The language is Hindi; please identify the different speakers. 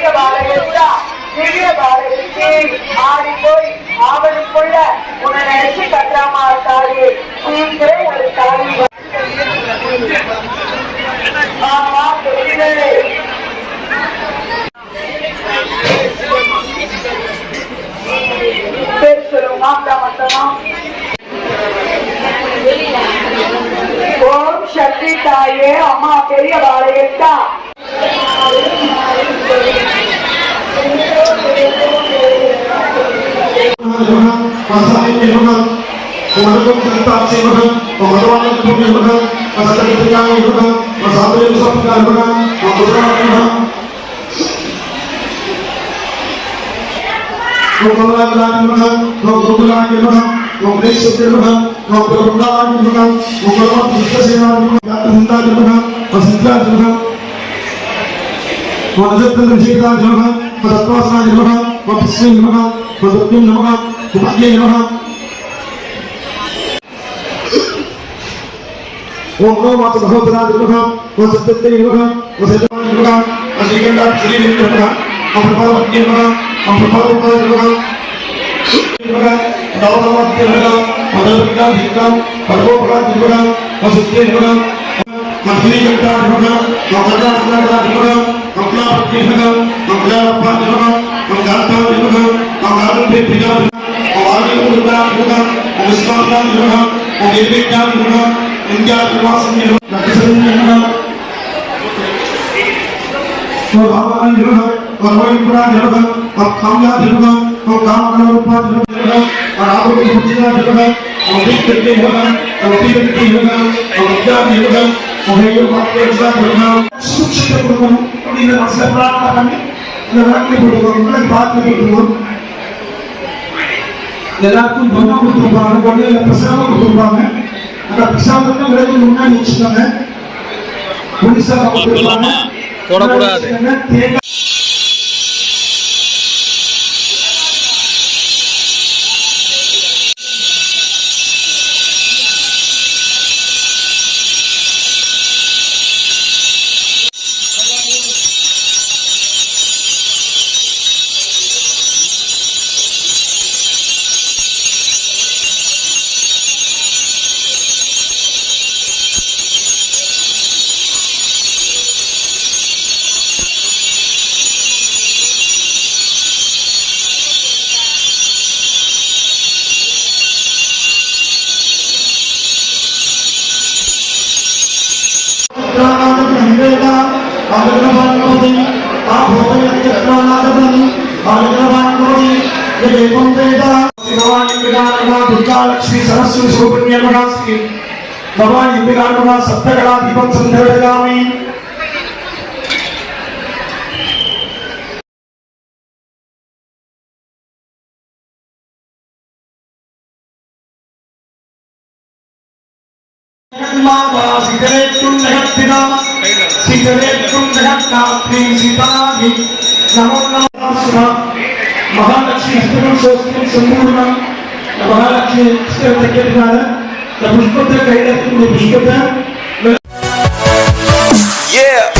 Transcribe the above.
Speaker 1: பெரிய பாலகத்தா பெரிய பாலகத்தே ஆடி போய் ஆவலுக்குள்ள உன்னை நினைச்சு கட்டாமா தாயே சீக்கிரம் ஒரு தாய் ஆமா புரியுது. ஓம் சக்தி தாயே அம்மா பெரிய பாலகத்தா
Speaker 2: शिवः ओम भगवान् लक्ष्मी शिवः ओम सरस्वती शिवः ओम साधु सप्त शिवः ओम पुत्र शिवः ओम भगवान् शिवः ओम गुरुकुला शिवः ओम कृष्ण शिवः ओम प्रभुदा शिवः ओम भगवान् कृष्ण सेना शिवः के सुंदर शिवः ओम के शिवः ओम अजत ऋषिका शिवः ओम तत्वासना शिवः के श्री शिवः ओम के शिवः ओम भाग्य के शिवः ओम नो मातु नमः प्रदान नमः ओम सत्यते नमः ओम सत्यवान नमः ओम श्रीकंडा श्री नमः ओम प्रभावत्य नमः ओम प्रभावत्य नमः नमः दावदावत्य नमः ओम दर्पिका धिक्कम परमोपकार नमः ओम सत्य नमः ओम श्रीकंडा नमः ओम गंगा नमः नमः ओम कलापत्य नमः ओम कलापा नमः ओम गाता नमः ओम गाते पिता नमः ओम आदि नमः ओम विश्वास नमः ओम निर्विकार नमः ഇന്ത്യ तो और कामया दिलगा और काम करना रूपा दिलगा और आप लोग बुद्धिना दिलगा और दिल करके होगा, और दिल करके होगा, और दिया दिलगा और ये बात के दिलगा दिलगा सुख से बोलूँ और इन मसले पर आप करने लगा के बोलूँगा मैं बात नहीं बोलूँगा लगा तुम दोनों को तुम बाहर बोले या प्रसाद को तुम बाहर நம்ம பிரசாதம்னா விலகு முன்னாடி வச்சுக்கோங்க. முடிசா தொடக்கூடாது. தேங்காய் అనుగ్రహణోది ఆ భోగయత్నాథమని అనుగ్రహణోది ఏకం వేద భగవాన్ ఎంపిగానగా దుర్గాలక్ష్మి సరస్వతి శోభన్యమగా శ్రీ భగవాన్ ఎంపిగానగా సప్తకళా దీపం సంధ్యవేదామి మా వాసికలేట్టు నగత్తినా सिगरेट्कुण्डकाख्यै सितानि नमो नमः महालक्ष्मी हस्तकं स्वस्तिं सम्पूर्णं महालक्ष्मी हस्तकं पुष्पत्र कैलासं पुष्पत्र Yeah!